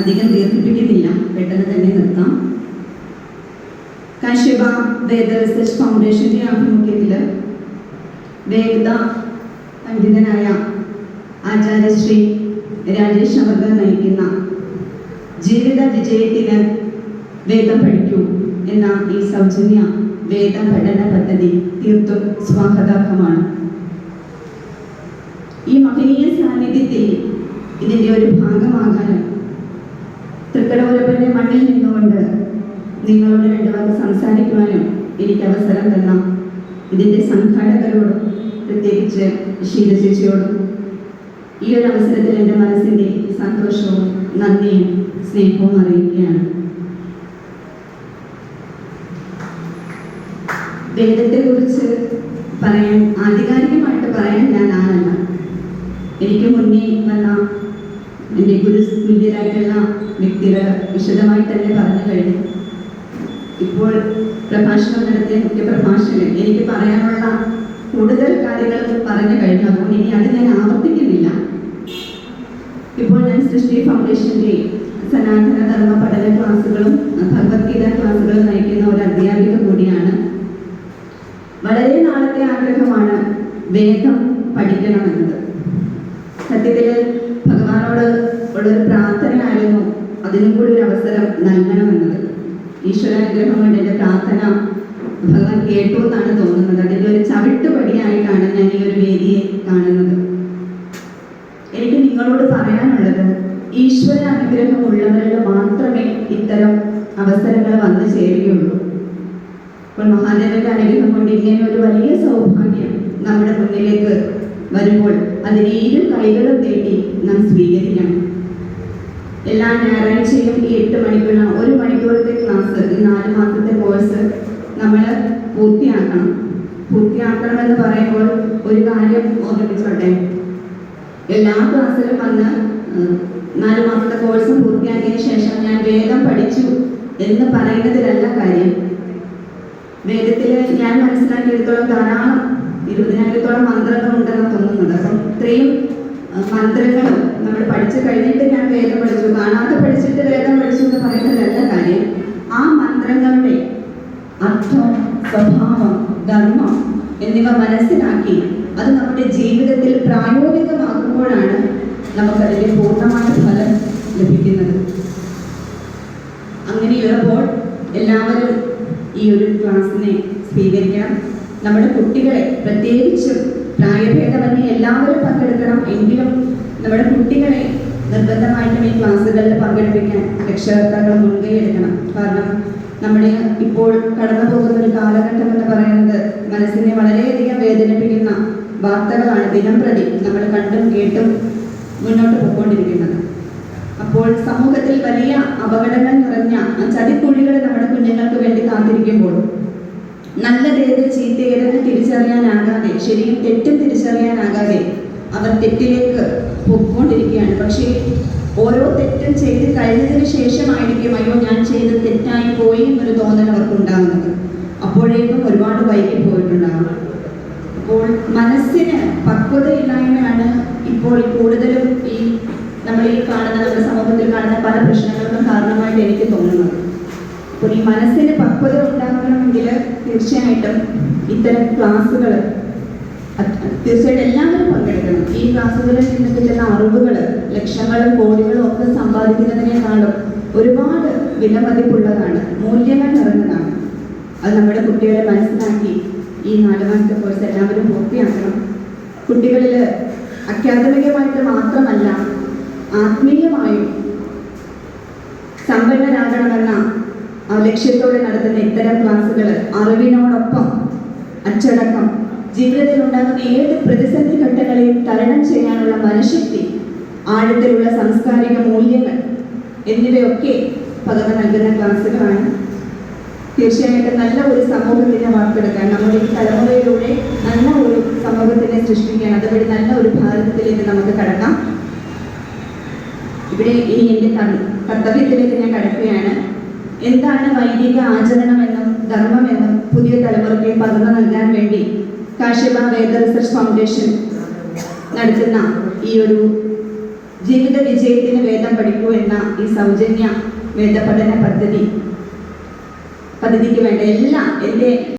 അധികം ദീർഘിപ്പിക്കുന്നില്ല പെട്ടെന്ന് തന്നെ നിർത്താം. കശ്യപ വേദ റിസർച്ച് ഫൗണ്ടേഷന്റെ ആഭിമുഖ്യത്തിൽ വേദ പണ്ഡിതനായ ആചാര്യശ്രീ രാജേഷ് അവർഗ നയിക്കുന്ന ജീവിത വിജയത്തിന് വേദം പഠിക്കൂ എന്ന ഈ സൗജന്യ വേദ പഠന പദ്ധതി തീർത്തും സ്വാഗതാർഹമാണ്. ഈ മഹനീയ സാന്നിധ്യത്തിൽ ഇതിന്റെ ഒരു ഭാഗമാകാനും തൃക്കടപുരപ്പന്റെ മണ്ണിൽ നിന്നുകൊണ്ട് നിങ്ങളോട് രണ്ടുപേർക്ക് സംസാരിക്കുവാനും എനിക്ക് അവസരം തന്ന ഇതിന്റെ സംഘാടകരോടും പ്രത്യേകിച്ച് ഷീല ഈ ഒരു അവസരത്തിൽ എന്റെ മനസ്സിന്റെ സന്തോഷവും നന്ദിയും സ്നേഹവും അറിയിക്കുകയാണ്. വേദത്തെക്കുറിച്ച് പറയാൻ ആധികാരികമായിട്ട് പറയാൻ ഞാൻ ആരല്ല എനിക്ക് മുന്നേ വന്ന എന്റെ ഗുരു തുല്യരായിട്ടുള്ള വ്യക്തികൾ വിശദമായി തന്നെ പറഞ്ഞു കഴിഞ്ഞു. ഇപ്പോൾ പ്രഭാഷണം നടത്തിയ മുഖ്യ പ്രഭാഷകൻ എനിക്ക് പറയാനുള്ള കൂടുതൽ കാര്യങ്ങൾ പറഞ്ഞു കഴിഞ്ഞു. അതുകൊണ്ട് ഇനി അത് ഞാൻ ആവർത്തിക്കുന്നില്ല. ഇപ്പോൾ ഞാൻ സൃഷ്ടി ഫൗണ്ടേഷന്റെ സനാതന ധർമ്മ പഠന ക്ലാസ്സുകളും ഭഗവത്ഗീത ക്ലാസ്സുകളും നയിക്കുന്ന ഒരു അധ്യാപിക കൂടിയാണ്. വളരെ നാളത്തെ ആഗ്രഹമാണ് വേദം പഠിക്കണമെന്നത്. സത്യത്തിൽ ഭഗവാനോട് ഉള്ളൊരു പ്രാർത്ഥനയായിരുന്നു. അതിനും കൂടി ഒരു അവസരം നൽകണമെന്നത്. ഈശ്വരാനുഗ്രഹം കൊണ്ട് എന്റെ പ്രാർത്ഥന ഭഗവാൻ കേട്ടു എന്നാണ് തോന്നുന്നത്. അതിന്റെ ഒരു ചവിട്ടുപടിയായിട്ടാണ് ഞാൻ ഈ ഒരു വേദിയെ കാണുന്നത്. എനിക്ക് നിങ്ങളോട് പറയാനുള്ളത് ഈശ്വര അനുഗ്രഹം ഉള്ളവരിൽ മാത്രമേ ഇത്തരം അവസരങ്ങൾ വന്നു ചേരുകയുള്ളൂ. അപ്പോൾ മഹാദേവന്റെ അനുഗ്രഹം കൊണ്ട് ഇങ്ങനെ ഒരു വലിയ സൗഭാഗ്യം നമ്മുടെ മുന്നിലേക്ക് വരുമ്പോൾ അതിനെ ഇരു കൈകളും നീട്ടി നാം സ്വീകരിക്കണം. എല്ലാ ഞായറാഴ്ചയും ഈ എട്ട് മണിക്കുള്ള ഒരു മണിക്കൂറത്തെ ക്ലാസ് ഈ നാല് മാസത്തെ കോഴ്സ് നമ്മൾ പൂർത്തിയാക്കണം. പൂർത്തിയാക്കണം എന്ന് പറയുമ്പോൾ ഒരു കാര്യം ഓർമ്മിച്ചോട്ടെ എല്ലാ ക്ലാസ്സിലും വന്ന് നാല് മാസത്തെ കോഴ്സ് പൂർത്തിയാക്കിയതിന് ശേഷം ഞാൻ വേദം പഠിച്ചു എന്ന് പറയുന്നതിലല്ല കാര്യം. വേദത്തിൽ ഞാൻ മനസ്സിലാക്കിയെടുത്തോളം ധാരാളം ഇരുപതിനായിരത്തോളം മന്ത്രങ്ങൾ ഉണ്ടെന്ന് തോന്നുന്നത് അപ്പം ഇത്രയും മന്ത്രങ്ങൾ നമ്മൾ പഠിച്ചു കഴിഞ്ഞിട്ട് ഞാൻ വേദം പഠിച്ചു. കാണാതെ പഠിച്ചിട്ട് വേദം പഠിച്ചു എന്ന് പറയുന്നതല്ല കാര്യം. ആ മന്ത്രങ്ങളുടെ അർത്ഥം സ്വഭാവം ധർമ്മം എന്നിവ മനസ്സിലാക്കി അത് നമ്മുടെ ജീവിതത്തിൽ പ്രായോഗികമാകുമ്പോഴാണ് നമുക്കതിന്റെ പൂർണമായ ഫലം ലഭിക്കുന്നത്. അങ്ങനെയുള്ളപ്പോൾ എല്ലാവരും ഈ ഒരു ക്ലാസ്സിനെ സ്വീകരിക്കണം നമ്മുടെ കുട്ടികളെ പ്രത്യേകിച്ചും പ്രായഭേദമന്യേ എല്ലാവരും പങ്കെടുക്കണം. എങ്കിലും നമ്മുടെ കുട്ടികളെ നിർബന്ധമായിട്ടും ഈ ക്ലാസ്സുകളിൽ പങ്കെടുപ്പിക്കാൻ രക്ഷകർത്താക്കൾ മുൻകൈ എടുക്കണം. കാരണം നമ്മുടെ ഇപ്പോൾ കടന്നു പോകുന്ന ഒരു കാലഘട്ടം എന്ന് പറയുന്നത് മനസ്സിനെ വളരെയധികം വേദനിപ്പിക്കുന്ന വാർത്തകളാണ് ദിനം പ്രതി നമ്മൾ കണ്ടും കേട്ടും മുന്നോട്ട് പോയിക്കൊണ്ടിരിക്കുന്നത്. അപ്പോൾ സമൂഹത്തിൽ വലിയ അപകടങ്ങൾ നിറഞ്ഞ ചതിക്കുഴികൾ നമ്മുടെ കുഞ്ഞുങ്ങൾക്ക് വേണ്ടി കാത്തിരിക്കുമ്പോൾ നല്ലതേത് ചീത്തയേതെന്ന് തിരിച്ചറിയാനാകാതെ ശരിയും തെറ്റും തിരിച്ചറിയാനാകാതെ അവർ തെറ്റിലേക്ക് പൊക്കൊണ്ടിരിക്കുകയാണ് പക്ഷേ ഓരോ തെറ്റും ചെയ്ത് കഴിഞ്ഞതിന് ശേഷമായിരിക്കും അയ്യോ ഞാൻ ചെയ്ത് തെറ്റായി പോയി എന്നൊരു തോന്നൽ അവർക്ക് ഉണ്ടാകുന്നത് അപ്പോഴേക്കും ഒരുപാട് വൈകി പോയിട്ടുണ്ടാകും. അപ്പോൾ മനസ്സിന് പക്വതയില്ലായ്മയാണ് ഇപ്പോൾ കൂടുതലും ഈ നമ്മൾ ഈ കാണുന്ന നമ്മുടെ സമൂഹത്തിൽ കാണുന്ന പല പ്രശ്നങ്ങൾക്കും കാരണമായിട്ട് എനിക്ക് തോന്നുന്നത്. അപ്പോൾ ഈ മനസ്സിന് പക്വത തീർച്ചയായിട്ടും ഇത്തരം ക്ലാസ്സുകൾ തീർച്ചയായിട്ടും എല്ലാവരും പങ്കെടുക്കണം. ഈ ക്ലാസ്സുകളിൽ നിന്ന് കിട്ടുന്ന അറിവുകൾ ലക്ഷങ്ങളും കോടികളും ഒക്കെ സമ്പാദിക്കുന്നതിനേക്കാളും ഒരുപാട് വിലമതിപ്പുള്ളതാണ്. മൂല്യങ്ങൾ നിറഞ്ഞതാണ്. അത് നമ്മുടെ കുട്ടികളെ മനസ്സിലാക്കി ഈ നാല് മാസത്തെ കോഴ്സ് എല്ലാവരും പൂർത്തിയാക്കണം. കുട്ടികളിൽ അക്കാദമികമായിട്ട് മാത്രമല്ല ആത്മീയമായും സമ്പന്നരാകണമെന്ന ലക്ഷ്യത്തോടെ നടത്തുന്ന ഇത്തരം ക്ലാസ്സുകൾ അറിവിനോടൊപ്പം അച്ചടക്കം ജീവിതത്തിൽ ഉണ്ടാകുന്ന ഏത് പ്രതിസന്ധി ഘട്ടങ്ങളെയും തരണം ചെയ്യാനുള്ള മനഃശക്തി ആഴത്തിലുള്ള സാംസ്കാരിക മൂല്യങ്ങൾ എന്നിവയൊക്കെ പകർന്നു നൽകുന്ന ക്ലാസ്സുകളാണ്. തീർച്ചയായിട്ടും നല്ല ഒരു സമൂഹത്തിനെ വാർത്തെടുക്കാൻ നമ്മുടെ ഈ തലമുറയിലൂടെ നല്ല ഒരു സമൂഹത്തിനെ സൃഷ്ടിക്കാൻ അതുവഴി നല്ല ഒരു ഭാരതത്തിലേക്ക് നമുക്ക് കടക്കാം. ഇവിടെ ഇനി എന്റെ കർത്തവ്യത്തിലേക്ക് ഞാൻ കടക്കുകയാണ്. എന്താണ് വൈദിക ആചരണമെന്നും ധർമ്മമെന്നും പുതിയ തലമുറയ്ക്ക് പകർന്നു നൽകാൻ വേണ്ടി കാശ്യപ വേദ റിസർച്ച് ഫൗണ്ടേഷൻ നടത്തുന്ന ഈ ഒരു ജീവിത വിജയത്തിന് വേദം പഠിക്കൂ എന്ന ഈ സൗജന്യ വേദപഠന പദ്ധതി പദ്ധതിക്ക് വേണ്ട എല്ലാ എന്റെ